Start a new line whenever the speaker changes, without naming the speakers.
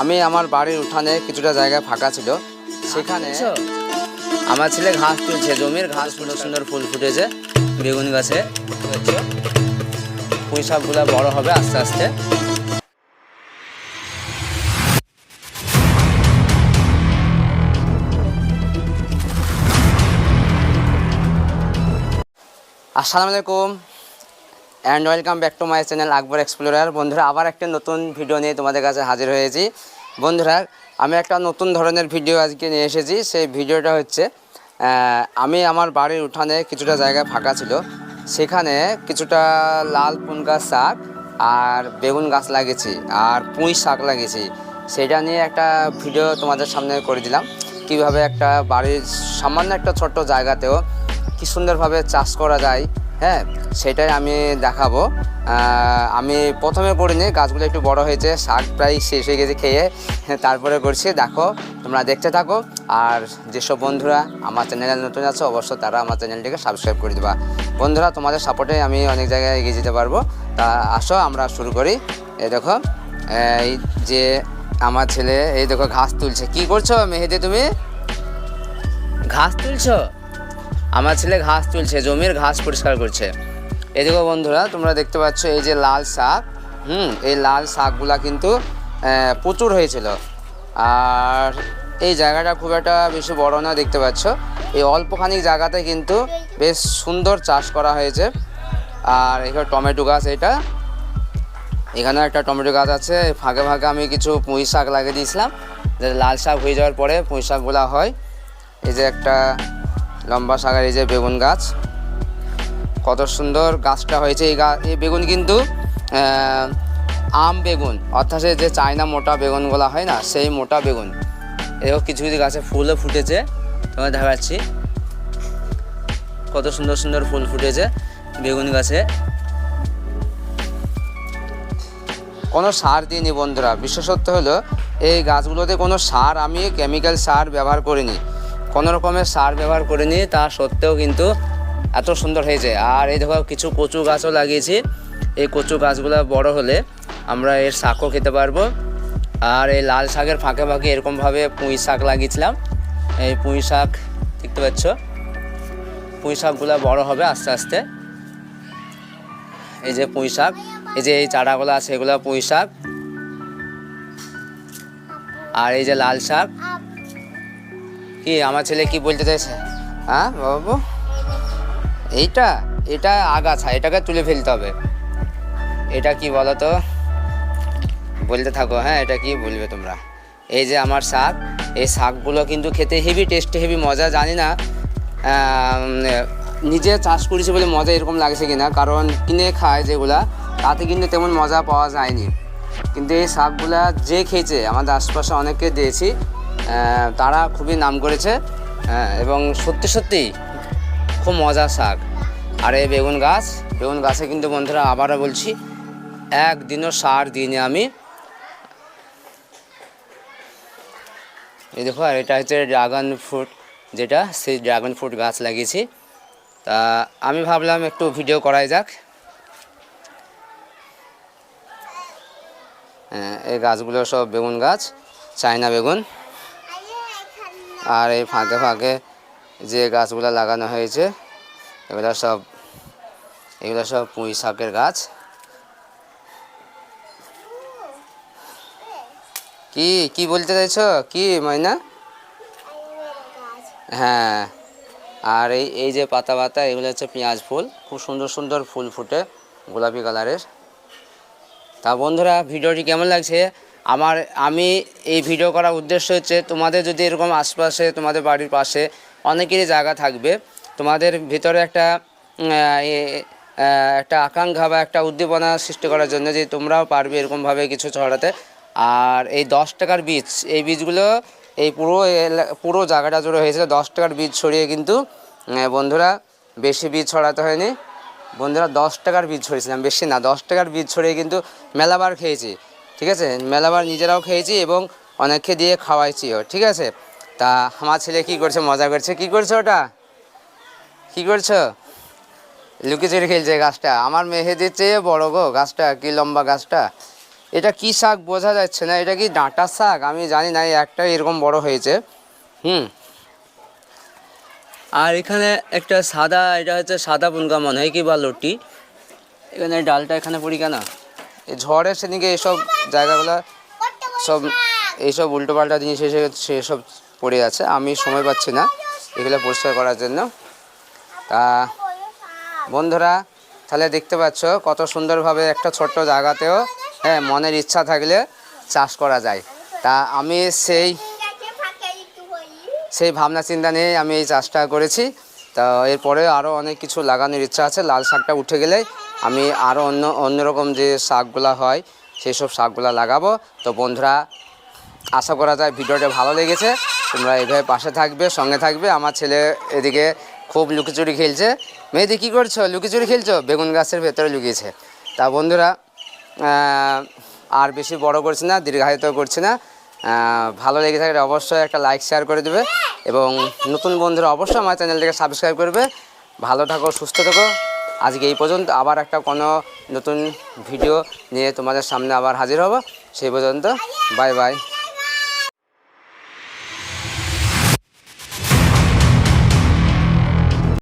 আমি আমার বাড়ির উঠানে কিছুটা জায়গা ফাঁকা ছিল। সেখানে আমার ছেলে ঘাস তুলছে জমির ঘাস সুন্দর সুন্দর ফুল ফুটেছে বেগুন গাছে? পুঁই শাকগুলো বড় হবে আস্তে আস্তে। আসসালামু আলাইকুম। And welcome back to my channel Akbar explorer বন্ধুরা, আবার একটা নতুন ভিডিও নিয়ে তোমাদের কাছে হাজির হয়েছি। বন্ধুরা, আমি একটা নতুন ধরনের ভিডিও আজকে নিয়ে এসেছি। সেই ভিডিওটা হচ্ছে আমি আমার বাড়ির উঠানে কিছুটা জায়গা ফাঁকা ছিল। সেখানে কিছুটা লাল পুন গাছ শাক আর বেগুন গাছ লাগিয়েছি আর পুঁই শাক লাগিয়েছি। সেটা নিয়ে একটা ভিডিও তোমাদের সামনে করে দিলাম। কীভাবে একটা বাড়ির সামান্য একটা ছোট্ট জায়গাতেও কি সুন্দরভাবে চাষ করা যায় হ্যাঁ সেটাই আমি দেখাবো। আমি প্রথমে করিনি, গাছগুলো একটু বড় হয়েছে, শাক প্রায় শেষ হয়ে গেছে খেয়ে। তারপরে করছি, দেখো, তোমরা দেখতে থাকো। আর যেসব বন্ধুরা আমার চ্যানেলে নতুন আছে অবশ্য তারা আমার চ্যানেলটিকে সাবস্ক্রাইব করে দেবা। বন্ধুরা, তোমাদের সাপোর্টে আমি অনেক জায়গায় এগিয়ে যেতে পারব। তা আসো, আমরা শুরু করি। এই দেখো, এই যে আমার ছেলে, এই দেখো, ঘাস তুলছে। কি করছ, মেহেদি তুমি? ঘাস তুলছো? আমার ছেলে ঘাস তুলছে, জমির ঘাস পরিষ্কার করছে। এদিকে বন্ধুরা, তোমরা দেখতে পাচ্ছ এই যে লাল শাক। হুম, এই লাল শাকগুলা কিন্তু প্রচুর হয়েছিল। আর এই জায়গাটা খুব একটা বেশি বড় না, দেখতে পাচ্ছ। এই অল্পখানি জায়গাতে কিন্তু বেশ সুন্দর চাষ করা হয়েছে। আর এখানে টমেটো গাছ এটা। এখানেও একটা টমেটো গাছ আছে। ফাঁকে ফাঁকে আমি কিছু পুঁই শাক লাগিয়ে দিয়েছিলাম। লাল শাক হয়ে যাওয়ার পরে পুঁই শাকগুলা হয়। এই যে একটা লম্বা শাকের এই যে বেগুন গাছ, কত সুন্দর গাছটা হয়েছে এই গা, এই বেগুন কিন্তু আম বেগুন, অর্থাৎ যে চায়না মোটা বেগুনগুলো হয় না, সেই মোটা বেগুন। এরকম কিছু কিছু গাছে ফুলও ফুটেছে তোমার দেখাচ্ছি। কত সুন্দর সুন্দর ফুল ফুটেছে বেগুন গাছে। কোনো সার দিইনি বন্ধুরা বিশেষত্ব হলো, এই গাছগুলোতে কোনো সার আমি কেমিক্যাল সার ব্যবহার করিনি। কোনো রকমের সার ব্যবহার করিনি, তা সত্ত্বেও কিন্তু এত সুন্দর হয়েছে। আর এই দেখো কিছু কচু গাছও লাগিয়েছি। এই কচু গাছগুলো বড় হলে আমরা এর শাকও খেতে পারব। আর এই লাল শাকের ফাঁকে ফাঁকে এরকমভাবে পুঁই শাক লাগিয়েছিলাম। এই পুঁই শাক দেখতে পাচ্ছ? পুঁই শাকগুলো বড় হবে আস্তে আস্তে। এই যে পুঁই শাক, এই যে এই চারাগুলো আছে, এগুলো পুঁই শাক। আর এই যে লাল শাক কি, আমার ছেলে কি বলতে চাইছে? হ্যাঁ বাবু? এইটা, এটা আগাছা, এটাকে তুলে ফেলতে হবে। এটা কি বলো তো? বলতে থাকো হ্যাঁ এটা কি বলবে তোমরা? এই যে আমার শাক, এই শাকগুলো কিন্তু খেতে হেভি টেস্ট হেভি মজা, জানি না নিজে চাষ করেছি বলে মজা এরকম লাগছে কিনা, কারণ কিনে খায় যেগুলা, তাতে কিন্তু তেমন মজা পাওয়া যায়নি। কিন্তু এই শাকগুলা যে খেয়েছে, আমাদের আশপাশে অনেককে দিয়েছি তারা খুবই নাম করেছে এবং সত্যি সত্যি খুব মজার শাক। আর এই বেগুন গাছ বেগুন গাছে কিন্তু বন্ধুরা আবারও বলছি একদিনও সার দিইনি আমি। এই দেখো আর এটা হচ্ছে ড্রাগন ফ্রুট যেটা সেই ড্রাগন ফ্রুট গাছ লাগিয়েছি। তা আমি ভাবলাম একটু ভিডিও করাই যাক। হ্যাঁ, এই গাছগুলো সব বেগুন গাছ চায়না বেগুন। আর এই ফাঁকে ফাঁকে যে গাছগুলো লাগানো হয়েছে, এগুলো সব এগুলো সব পুঁই শাকের গাছ। কি কি বলতে চাইছো? কি, ময়না? হ্যাঁ আর এই এই যে পাতা পাতা, এগুলো হচ্ছে পেঁয়াজ ফুল। খুব সুন্দর সুন্দর ফুল ফুটে, গোলাপি কালারের। তা বন্ধুরা, ভিডিওটি কেমন লাগছে? আমার, আমি এই ভিডিও করার উদ্দেশ্য হচ্ছে তোমাদের যদি এরকম আশপাশে তোমাদের বাড়ির পাশে অনেকেরই জায়গা থাকবে, তোমাদের ভিতরে একটা একটা আকাঙ্ক্ষা বা একটা উদ্দীপনা সৃষ্টি করার জন্য যে তোমরাও পারবে এরকমভাবে কিছু ছড়াতে। আর এই দশ টাকার বীজ, এই বীজগুলো এই পুরো পুরো জায়গাটা জুড়ে হয়েছিল, দশ টাকার বীজ ছড়িয়ে কিন্তু বন্ধুরা বেশি বীজ ছড়াতে হয়নি। বন্ধুরা দশ টাকার বীজ ছড়িয়েছিলাম, বেশি না, দশ টাকার বীজ ছড়িয়ে কিন্তু মেলাবার খেয়েছি। ঠিক আছে? মেলাবার নিজেরাও খেয়েছি এবং অনেককে দিয়ে খাওয়াইছিও, ঠিক আছে? তা আমার ছেলে কি করছে? মজা করছে? কি করছে ওটা? কি করছ? লুকিচুরি খেলছে গাছটা। আমার মেহেদির চেয়ে বড় গো গাছটা, কি লম্বা গাছটা? এটা কি শাক বোঝা যাচ্ছে না? এটা কি ডাঁটার শাক? আমি জানি না একটা এরকম বড় হয়েছে। হুম। আর এখানে একটা সাদা, এটা হচ্ছে সাদা পুনকা মনে হয়, কি বা লটি? এখানে ডালটা এখানে পড়ি কেন? এই ঝড়ের সেদিকে এইসব জায়গাগুলো সব এইসব উল্টোপাল্টা জিনিস এসে সেসব পড়ে আছে। আমি সময় পাচ্ছি না এগুলো পরিষ্কার করার জন্য। তা বন্ধুরা, তাহলে দেখতে পাচ্ছ কত সুন্দরভাবে একটা ছোট্ট জায়গাতেও হ্যাঁ মনের ইচ্ছা থাকলে চাষ করা যায়। তা আমি সেই সেই ভাবনা চিন্তা নিয়ে আমি এই চাষটা করেছি। তা এরপরে আরও অনেক কিছু লাগানোর ইচ্ছা আছে। লাল শাকটা উঠে গেলে আমি আরও অন্য, অন্যরকম যে শাকগুলা হয় সেই সব শাকগুলা লাগাবো। তো বন্ধুরা, আশা করা যায় ভিডিওটা ভালো লেগেছে। তোমরা এইভাবে পাশে থাকবে, সঙ্গে থাকবে। আমার ছেলে এদিকে খুব লুকিচুরি খেলছে। মেয়েদি কী করছ? লুকিচুরি খেলছো? বেগুন গাছের ভেতরে লুকিয়েছে। তা বন্ধুরা আর বেশি বড় করছি না, দীর্ঘায়িত করছি না। ভালো লেগে থাকলে অবশ্যই একটা লাইক শেয়ার করে দেবে। এবং নতুন বন্ধুরা অবশ্যই আমার চ্যানেলটাকে সাবস্ক্রাইব করবে। ভালো থাকো, সুস্থ থাকো। আজকে এই পর্যন্ত। আবার একটা কোনো নতুন ভিডিও নিয়ে তোমাদের সামনে আবার হাজির হব। সেই পর্যন্ত বাই বাই